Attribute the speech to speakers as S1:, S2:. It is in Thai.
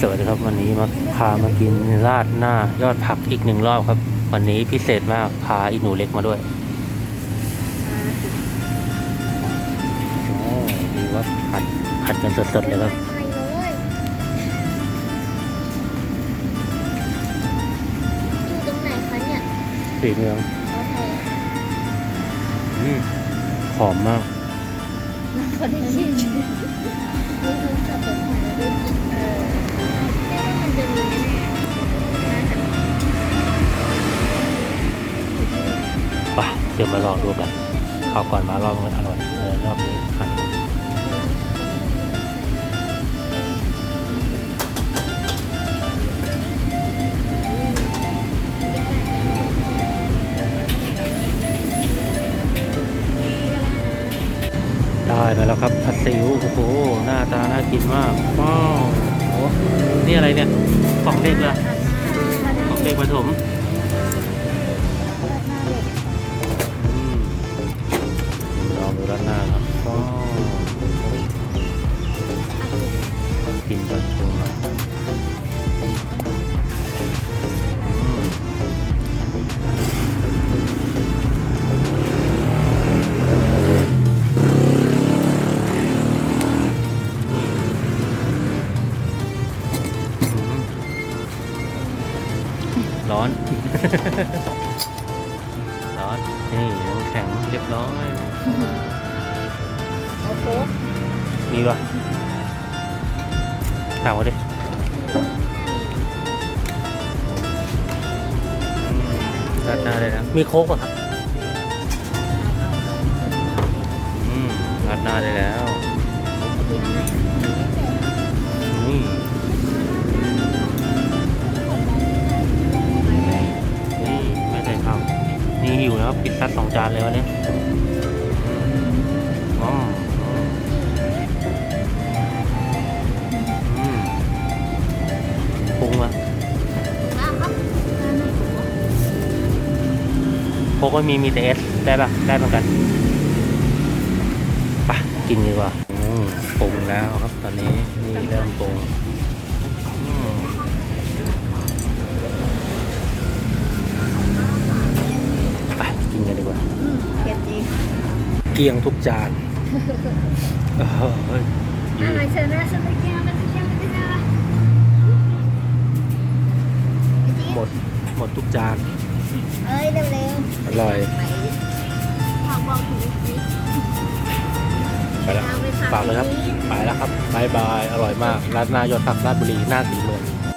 S1: สวัสดีครับวันนี้มาพามากินราดหน้ายอดผักอีกหนึ่งรอบครับ วันนี้พิเศษมากพาอีหนูเล็กมาด้วยโอ้ดีว่าผัดผัดกันสดๆเลยครับ
S2: ไปเลยอยู่ตรงไหนคะเนี่ย
S1: สีเมือง
S2: โอเค
S1: อืมหอมมาก
S2: เขาได้ชิม ดี๋
S1: ยวมาลองดูกันข้าวก่อนมารอบมันอร่อยเออรอบนี้ผัดได้มาแล้วครับผัดซีอิ๊วโอ้โหหน้าตาน่ากินมากว้าวโอ้นี่อะไรเนี่ยของเด็กเหรอของเด็กประถม กินแบบชูหน่อยอืมร้อน ร้อน นี่น้ำแข็งเรียบร้อย
S2: เอาโค้ก
S1: มีปะถาดิราดหน้าเลยนะ มีโค้กป่ะครับอืมราดหน้าได้แล้วนี่นี่ไม่ใส่ข้าวนี่หิวแล้วปิดซัดสองจานเลยวันนี้ ปรุงมา
S2: มาครับ
S1: โคกก็มีมีแต่เอสได้ปะได้เหมือนกันไปกินดีกว่าอืมปรุงแล้วครับตอนนี้นี่เริ่มปรุงอืมไปกินกันดีกว่า
S2: อืมเผ็ดจริง
S1: เกลียงทุกจานเออเฮ้ย
S2: อะไรเชิญนะเชิญไปแก้วมันไปแก้วมั
S1: จาน
S2: เอ้ยเร็ว
S1: อร่อย
S2: ๆไปฝากบอกถึงสิ
S1: ไปแล้วฝากเลยครับ ไปแล้วครับบายบาย อร่อยมากร้านหนายอดผักราชบุรีหน้าสีเมือง